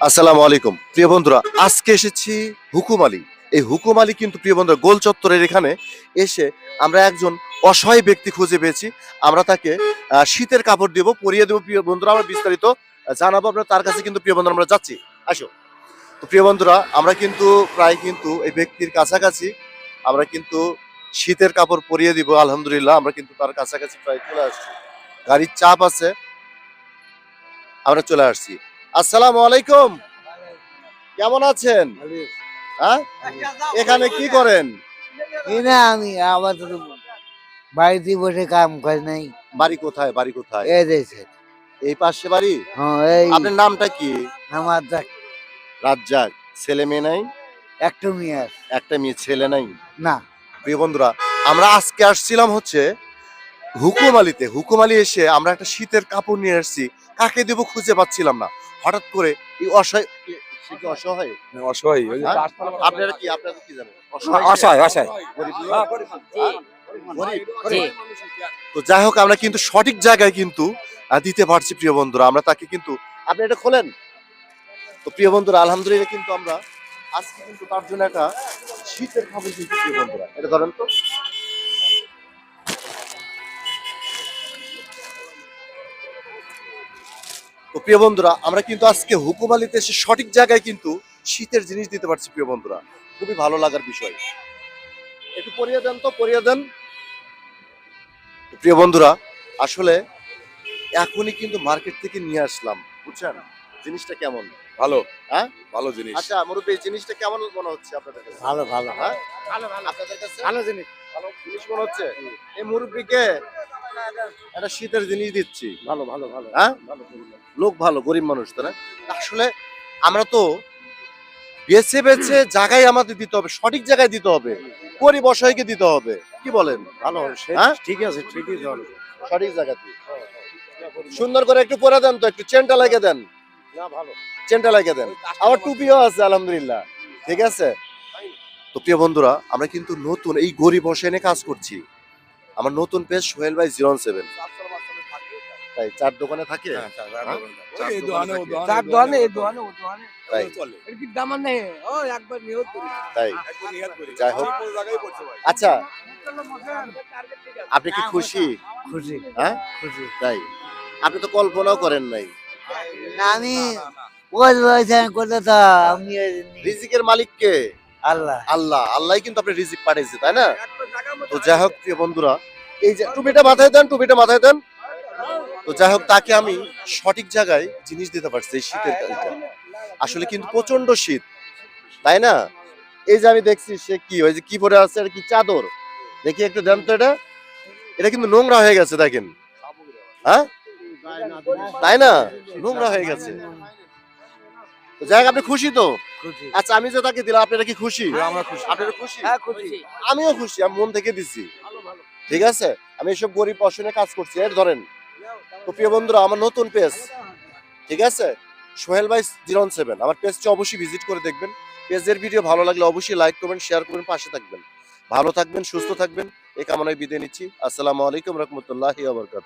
আসসালামু আলাইকুম। প্রিয় বন্ধুরা, আজকে এসেছি হুকুম আলী। এই হুকুম আলী কিন্তু প্রিয় বন্ধুরা গোল চত্বরের এখানে এসে আমরা একজন অসহায় ব্যক্তি খুঁজে পেয়েছি। আমরা তাকে শীতের কাপড় দেবো, পরিয়ে দেবো। প্রিয় বন্ধুরা, আমরা বিস্তারিত জানাব। আমরা তার কাছে কিন্তু প্রিয় বন্ধুরা আমরা যাচ্ছি। আসো। তো প্রিয় বন্ধুরা, আমরা কিন্তু প্রায় কিন্তু এই ব্যক্তির কাছাকাছি আমরা কিন্তু শীতের কাপড় পরিয়ে দিব, আলহামদুলিল্লাহ। আমরা কিন্তু তার কাছাকাছি প্রায় চলে আসছি। গাড়ির চাপ আছে। আমরা চলে আসছি। আসসালামু আলাইকুম। কেমন আছেন? হ্যাঁ? এখানে কি করেন? আমি আবার বাড়িতে বসে কাম করে নাই। বাড়ি কোথায়? বাড়ি কোথায়? এই দেশে এই পাশে বাড়ি? হ্যাঁ এই আপনার নামটা কি? আমার রাজ্জাক। ছেলে মেয়ে নাই? একটা মেয়ে আছে। একটা মেয়ে ছেলে নাই? না। প্রিয় বন্ধুরা আমরা আজকে আসছিলাম হচ্ছে হুকুম আলীতে। হুকুম আলী এসে আমরা একটা শীতের কাপড় নিয়ে আসছি। কাকে দেবো খুঁজে পাচ্ছিলাম না। হঠাৎ করে এই অসহায় অসহায়? অসহায়। ওই যে হ্যাঁ? গাছপালা মারা- আপনারা কি আপনারা কি জানেন? অসহায়। অসহায়। অসহায় গরিব লোক? হ্যাঁ, গরিব। গরিব? জি। তো যাই হোক আমরা কিন্তু সঠিক জায়গায় কিন্তু দিতে পারছি প্রিয় বন্ধুরা। আমরা তাকে কিন্তু আপনি এটা খোলেন? তো প্রিয় বন্ধুরা আলহামদুলিল্লাহ কিন্তু আমরা আজকে কিন্তু তার জন্য একটা শীতের খাবার কিন্তু প্রিয় বন্ধুরা। এটা ধরেন তো। তো প্রিয় বন্ধুরা আমরা কিন্তু আজকে হুকুম আলীতে এসে সঠিক জায়গায় কিন্তু শীতের জিনিস দিতে পারছি প্রিয় বন্ধুরা। খুবই ভালো লাগার বিষয়। একটু পরিয়ে দেন তো পরিয়ে দেন। প্রিয় বন্ধুরা আসলে এখনই কিন্তু মার্কেট থেকে নিয়ে আসলাম বুঝছেন? জিনিসটা কেমন? ভালো হ্যাঁ? ভালো জিনিস। আচ্ছা মুরব্বী এই জিনিসটা কেমন মনে হচ্ছে আপনাদের কাছে? ভালো ভালো। হ্যাঁ? ভালো ভালো। আপনাদের কাছে? ভালো জিনিস। ভালো জিনিস মনে হচ্ছে? এই মুরব্বীকে একটা শীতের জিনিস দিচ্ছি। ভালো ভালো ভালো। হ্যাঁ? লোক ভালো গরিব মানুষ তারা আসলে আমরা তো বেছে বেছে জায়গায় আমাদের দিতে হবে সঠিক জায়গায় দিতে হবে। গরিব অসহায়কে দিতে হবে। কি বলেন? ভালো হ্যাঁ? ঠিক আছে ঠিকই সঠিক জায়গাতে সুন্দর করে একটু পরে দেন তো একটু চেনটা লাগিয়ে দেন। না ভালো। চেনটা লাগিয়ে দেন। আমার টুপিও আছে আলহামদুলিল্লাহ। ঠিক আছে? তো প্রিয় বন্ধুরা আমরা কিন্তু নতুন এই গরিব নিয়ে কাজ করছি। আমার নতুন পেজ সোহেল ভাই জিরো সেভেন। তাই চার দোকানে থাকে? হ্যাঁ, চার- চার হ্যাঁ? দোকানে এই দোকানে, ও দোকানে, চার এই দোকানে এই দোকানে। ও দোকানে। তাই। কি দাম নেই। ও একবার নিয়ত করি। তাই। একদম নিহাত করি। যাই হোক। কোনো জায়গায় পড়ছে ভাই। আচ্ছা। আপনি কি খুশি? খুশি। হ্যাঁ? খুশি। তাই। আপনি তো কল্পনাও করেন নাই। আমি ওই আমি করতে তো আমি ওই রিজিকের মালিক কে? আল্লাহ। আল্লাহ আল্লাহ কিন্তু আপনি রিজিক পাঠিয়েছে তাই না? তো যাই হোক প্রিয় বন্ধুরা এই যে টুপিটা মাথায় দেন টুপিটা মাথায় দেন। তো যাই হোক তাকে আমি সঠিক জায়গায় জিনিস দিতে পারছি এই শীতের কালটা আসলে কিন্তু প্রচণ্ড শীত তাই না? এই যে আমি দেখছি সে কি ওই যে কি পরে আছে আর কি চাদর? দেখি একটু দেন তো এটা। এটা কিন্তু নোংরা হয়ে গেছে দেখেন। হ্যাঁ? তাই না? নোংরা হয়ে গেছে। যাই হোক আপনি খুশি তো? আচ্ছা আমি যে তাকে দিলাম আপনারা কি খুশি? আপনারা খুশি? হ্যাঁ আমিও খুশি আমি মন থেকে দিছি। ঠিক আছে? আমি এসব গরিব অসনে কাজ করছি। এর ধরেন তো প্রিয় বন্ধুরা আমার নতুন পেজ। ঠিক আছে? সোহেল ভাই জিরো সেভেন। আমার পেজটি অবশ্যই ভিজিট করে দেখবেন। পেজের ভিডিও ভালো লাগলে অবশ্যই লাইক করবেন শেয়ার করবেন পাশে থাকবেন। ভালো থাকবেন সুস্থ থাকবেন। এ কামনায় বিদায় নিচ্ছি। আসসালামু আলাইকুম রহমতুল্লাহ আবরকাত